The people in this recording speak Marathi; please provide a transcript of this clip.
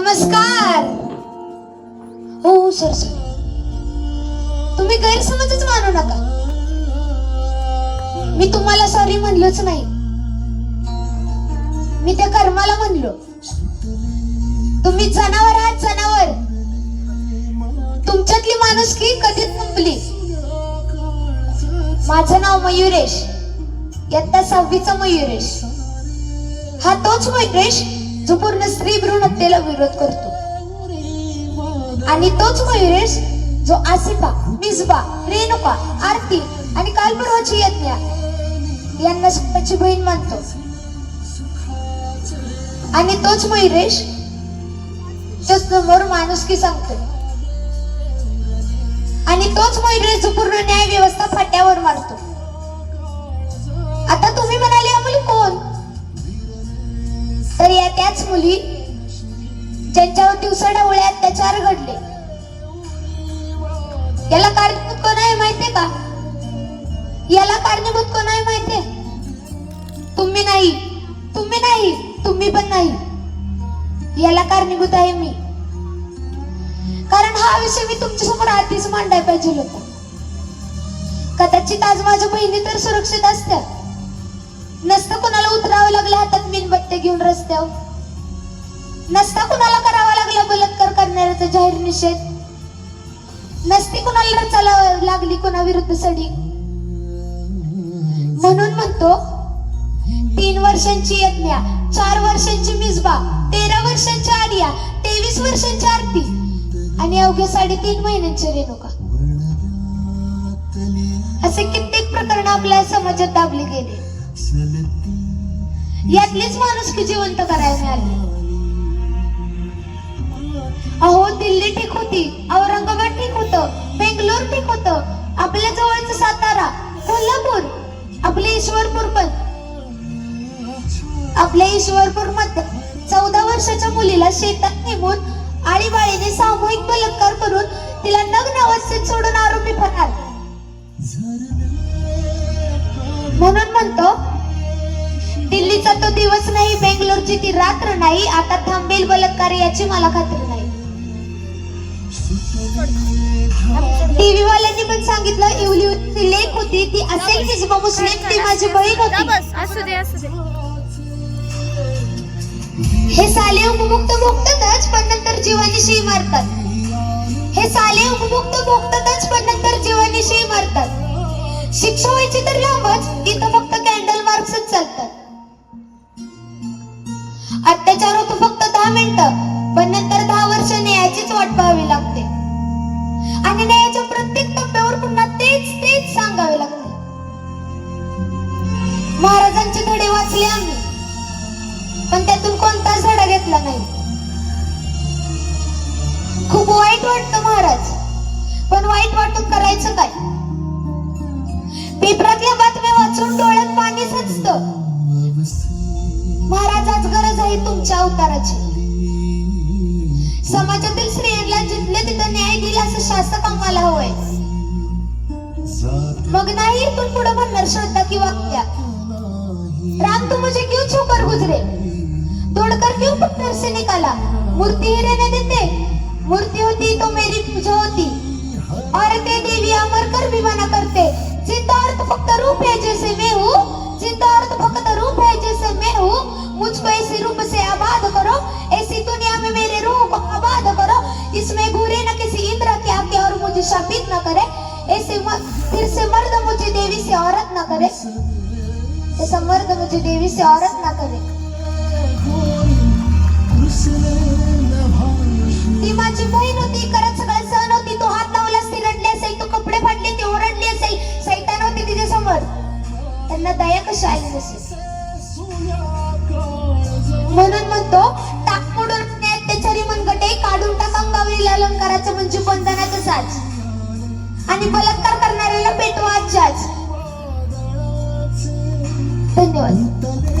नमस्कार. हो सर सर. तुम्ही गैरसमजच मानू नका. मी तुम्हाला सॉरी म्हणलोच नाही. मी त्या कर्माला म्हणलो. तुम्ही जनावर आहात जनावर. तुमच्यातली माणूस की कधीच संपली. माझं नाव मयुरेश. यत्ता सहावीचा मयुरेश. हा तोच मयुरेश जो पूर्ण स्त्री भ्रूण हत्येला विरोध करतो. आणि तोच मयुरेश जो आसिफा मिसबा रेणुका आरती आणि कालपर्वाची यज्ञा यांना स्वतःची बहीण मानतो. आणि तोच मयुरेश जो समोर माणुसकी सांगतो. आणि तोच मयुरेश जो पूर्ण न्याय व्यवस्था फाट्यावर मारतो. आता तुम्ही म्हणाले "या मुली कोण? तर या त्याच मुली ज्यांच्यावर दिवसाढवळे अत्याचार घडले. याला कारणीभूत कोण आहे माहितीये का? याला कारणीभूत कोण आहे माहितीये? तुम्ही नाही. तुम्ही नाही तुम्ही पण नाही. याला कारणीभूत आहे मी. कारण हा विषय मी तुमच्यासमोर आधीच मांडाय पाहिजे होता. कदाचित आज माझ्या बहिणी तर सुरक्षित असत्या. नसतं कुणाला उतरावं घेऊन रस्त्यावर. नसता कुणाला करावा लागला बलात्कार करणाऱ्याचा जाहीर निषेध. नसती कुणाला रचायला लागली कुणाविरुद्ध सडी. म्हणून म्हणतो तीन वर्षांची यज्ञा चार वर्षांची मिसबा तेरा वर्षांची आर्या तेवीस वर्षांची आरती आणि अवघ्या साडेतीन महिन्यांची रेणुका. असे कित्येक प्रकरण आपल्या समाजात दाबले गेले. यातलीच माणुसकी जिवंत करायला मिळाली. अहो दिल्ली ठीक होती औरंगाबाद ठीक होतं बेंगलोर ठीक होतं आपल्या जवळच सातारा कोल्हापूर आपले ईश्वरपूर पण. आपल्या ईश्वरपूरमध्ये चौदा वर्षाच्या मुलीला शेतात नेमून आळीबाळीने सामूहिक बलात्कार करून तिला नग्न अवस्थेत सोडून आरोपी फरार. म्हणून म्हणतो तो दिवस नाही बेंगलोरची ती रात्र नाही आता थांबेल बलात्कार याची मला खात्री नाही. टीव्ही वाल्यांनी पण सांगितलं इवली ती लेख होती ती असेल की जिबा मुस्लिम ती माझी बहीण होती. बस असू दे असू दे. हे साले उपमुक्त भोगतातच पण नंतर जीवानिशी मारतात. हे साले उपमुक्त भोगतातच पण नंतर जीवानिशी मारतात. शिक्षा व्हायची तर लांबच इथं फक्त कॅन्डल मार्क्सच पण नंतर दहा वर्ष न्यायाचीच वाट पाहावी लागते. आणि न्यायाच्या प्रत्येक टप्प्यावर पुन्हा तेच तेच सांगावे लागते. महाराजांचे धडे वाचले आम्ही. पण त्यातून कोणताच धडा घेतला नाही. खूप वाईट वाटतं महाराज. पण वाईट वाटून करायचं काय? पेपरातल्या बातम्या वाचून डोळ्यात पाणी साचतं महाराज आज गरज आहे तुमच्या अवताराची. समाजातील स्त्रियांना जिथले तिथं न्याय देईल असं शासक आम्हाला हवंय. मग नाही इथून पुढे म्हणणार श्रद्धा की त्या राम तू मुझे क्यों छूकर गुजरे? तोड़कर क्यों पत्थर से निकाला? मूर्ति ही रहने देते. मूर्ति होती तो मेरी पूजा होती. और ते देवी अमर कर भी मना करते. जिंदा अर्थ फक्त रूप है जैसे मैं हूँ शापित न करे ऐसे फिर से मर्द मुझे देवी से औरत न करे ऐसा मर्द मुझे देवी से औरत ना करे ती माझी बहीण होती करत सगळं सहन होती तो हात लावलास ती रडली असेल तू कपडे फाडले ती ओरडली असेल सैतान होती तिच्या समोर त्यांना दया कशी आली नसेल म्हणून म्हणतो टाक मोडून आणि अत्याचारी काढून टाक अंगावरील अलंकाराचं म्हणजे बंधनाचं साज आणि बलात्कार करणाऱ्याला पेटवा आजच्या धन्यवाद.